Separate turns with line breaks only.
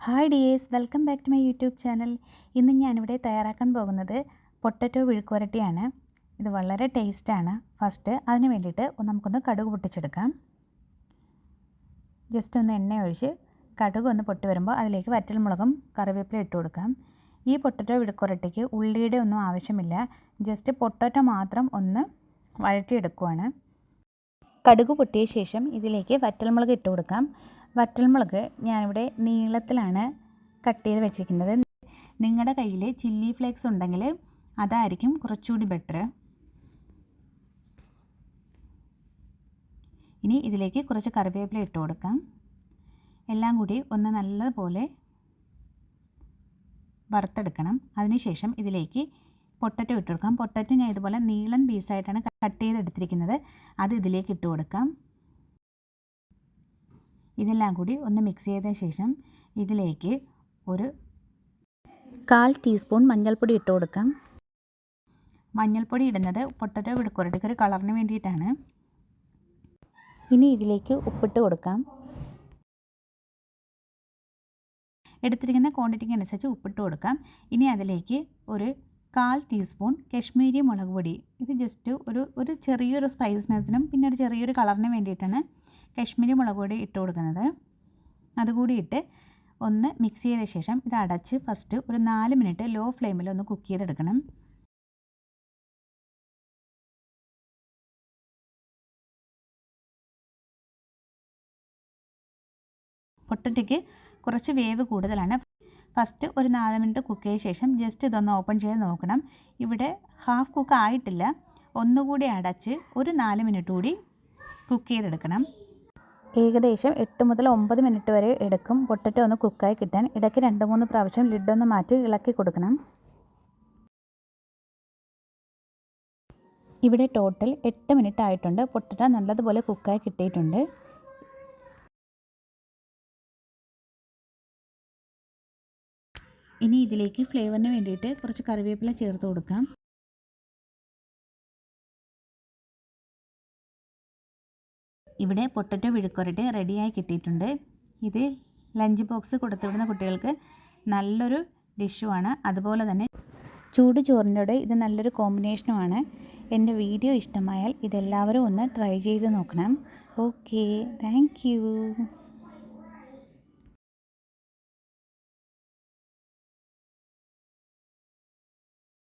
Hi dears welcome back to my YouTube channel. ഇന്ന് ഞാനിവിടെ തയ്യാറാക്കാൻ പോകുന്നത് പൊട്ടറ്റോ വിഴുക്കുരട്ടിയാണ് ഇത് വളരെ ടേസ്റ്റാണ്. ഫസ്റ്റ് അതിന് വേണ്ടിയിട്ട് നമുക്കൊന്ന് കടുക് പൊട്ടിച്ചെടുക്കാം. ജസ്റ്റ് ഒന്ന് എണ്ണ ഒഴിച്ച് കടുക് ഒന്ന് പൊട്ടി വരുമ്പോൾ അതിലേക്ക് വറ്റൽമുളകും കറിവേപ്പില ഇട്ട് കൊടുക്കാം. ഈ പൊട്ടറ്റോ വിഴുക്കുരട്ടിക്ക് ഉള്ളിയുടെ ഒന്നും ആവശ്യമില്ല. ജസ്റ്റ് പൊട്ടറ്റോ മാത്രം ഒന്ന് വഴറ്റിയെടുക്കുവാണ്. കടുക് പൊട്ടിയ ശേഷം ഇതിലേക്ക് വറ്റൽമുളക് ഇട്ട് കൊടുക്കാം. വറ്റൽമുളക് ഞാനിവിടെ നീളത്തിലാണ് കട്ട് ചെയ്ത് വെച്ചിരിക്കുന്നത്. നിങ്ങളുടെ കയ്യിൽ ചില്ലി ഫ്ലേക്സ് ഉണ്ടെങ്കിൽ അതായിരിക്കും കുറച്ചുകൂടി ബെറ്റർ ഇനി ഇതിലേക്ക് കുറച്ച് കറിവേപ്പില ഇട്ട് കൊടുക്കാം. എല്ലാം കൂടി ഒന്ന് നല്ലതുപോലെ വറുത്തെടുക്കണം. അതിനുശേഷം ഇതിലേക്ക് പൊട്ടറ്റോ ഇട്ട് കൊടുക്കാം. പൊട്ടറ്റോ ഞാൻ ഇതുപോലെ നീളൻ പീസായിട്ടാണ് കട്ട് ചെയ്തെടുത്തിരിക്കുന്നത്. അത് ഇതിലേക്ക് ഇട്ട് കൊടുക്കാം. ഇതെല്ലാം കൂടി ഒന്ന് മിക്സ് ചെയ്ത ശേഷം ഇതിലേക്ക് ഒരു കാൽ ടീസ്പൂൺ മഞ്ഞൾപ്പൊടി ഇട്ട് കൊടുക്കാം. മഞ്ഞൾപ്പൊടി ഇടുന്നത് പൊട്ടറ്റോ വിടുക്കുരട്ടിക്ക് ഒരു കളറിന് വേണ്ടിയിട്ടാണ്. ഇനി ഇതിലേക്ക് ഉപ്പിട്ട് കൊടുക്കാം. എടുത്തിരിക്കുന്ന ക്വാണ്ടിറ്റിക്ക് അനുസരിച്ച് ഉപ്പിട്ട് കൊടുക്കാം. ഇനി അതിലേക്ക് ഒരു കാൽ ടീസ്പൂൺ കശ്മീരി മുളക് പൊടി. ഇത് ജസ്റ്റ് ഒരു ഒരു ചെറിയൊരു സ്പൈസിനത്തിനും പിന്നെ ഒരു ചെറിയൊരു കളറിന് വേണ്ടിയിട്ടാണ് കശ്മീരി മുളക് പൊടി ഇട്ട് കൊടുക്കുന്നത്. അതുകൂടി ഇട്ട് ഒന്ന് മിക്സ് ചെയ്ത ശേഷം ഇത് അടച്ച് ഫസ്റ്റ് ഒരു നാല് മിനിറ്റ് ലോ ഫ്ലെയിമിൽ ഒന്ന് കുക്ക് ചെയ്തെടുക്കണം. പൊട്ടറ്റയ്ക്ക് കുറച്ച് വേവ് കൂടുതലാണ്. ഫസ്റ്റ് ഒരു നാല് മിനിറ്റ് കുക്ക് ചെയ്ത ശേഷം ജസ്റ്റ് ഇതൊന്ന് ഓപ്പൺ ചെയ്ത് നോക്കണം. ഇവിടെ ഹാഫ് കുക്ക് ആയിട്ടില്ല. ഒന്നുകൂടി അടച്ച് ഒരു നാല് മിനിറ്റ് കൂടി കുക്ക് ചെയ്തെടുക്കണം. ഏകദേശം എട്ട് മുതൽ ഒമ്പത് മിനിറ്റ് വരെ എടുക്കും. പൊട്ടറ്റോ ഒന്ന് കുക്കായി കിട്ടാൻ ഇടയ്ക്ക് രണ്ട് മൂന്ന് പ്രാവശ്യം ലിഡൊന്ന് മാറ്റി ഇളക്കി കൊടുക്കണം. ഇവിടെ ടോട്ടൽ എട്ട് മിനിറ്റ് ആയിട്ടുണ്ട്. പൊട്ടറ്റോ നല്ലതുപോലെ കുക്കായി കിട്ടിയിട്ടുണ്ട്. ഇനി ഇതിലേക്ക് ഫ്ലേവറിന് വേണ്ടിയിട്ട് കുറച്ച് കറിവേപ്പില ചേർത്ത് കൊടുക്കാം. ഇവിടെ പൊട്ടറ്റോ വിഴുക്കുരട്ടി റെഡിയായി കിട്ടിയിട്ടുണ്ട്. ഇത് ലഞ്ച് ബോക്സ് കൊടുത്തുവിടുന്ന കുട്ടികൾക്ക് നല്ലൊരു ഡിഷുമാണ്. അതുപോലെ തന്നെ ചൂട് ചോറിന്റെ ഇത് നല്ലൊരു കോമ്പിനേഷനുമാണ്. എന്റെ വീഡിയോ ഇഷ്ടമായാൽ ഇതെല്ലാവരും ഒന്ന് ട്രൈ ചെയ്ത് നോക്കണം. Okay thank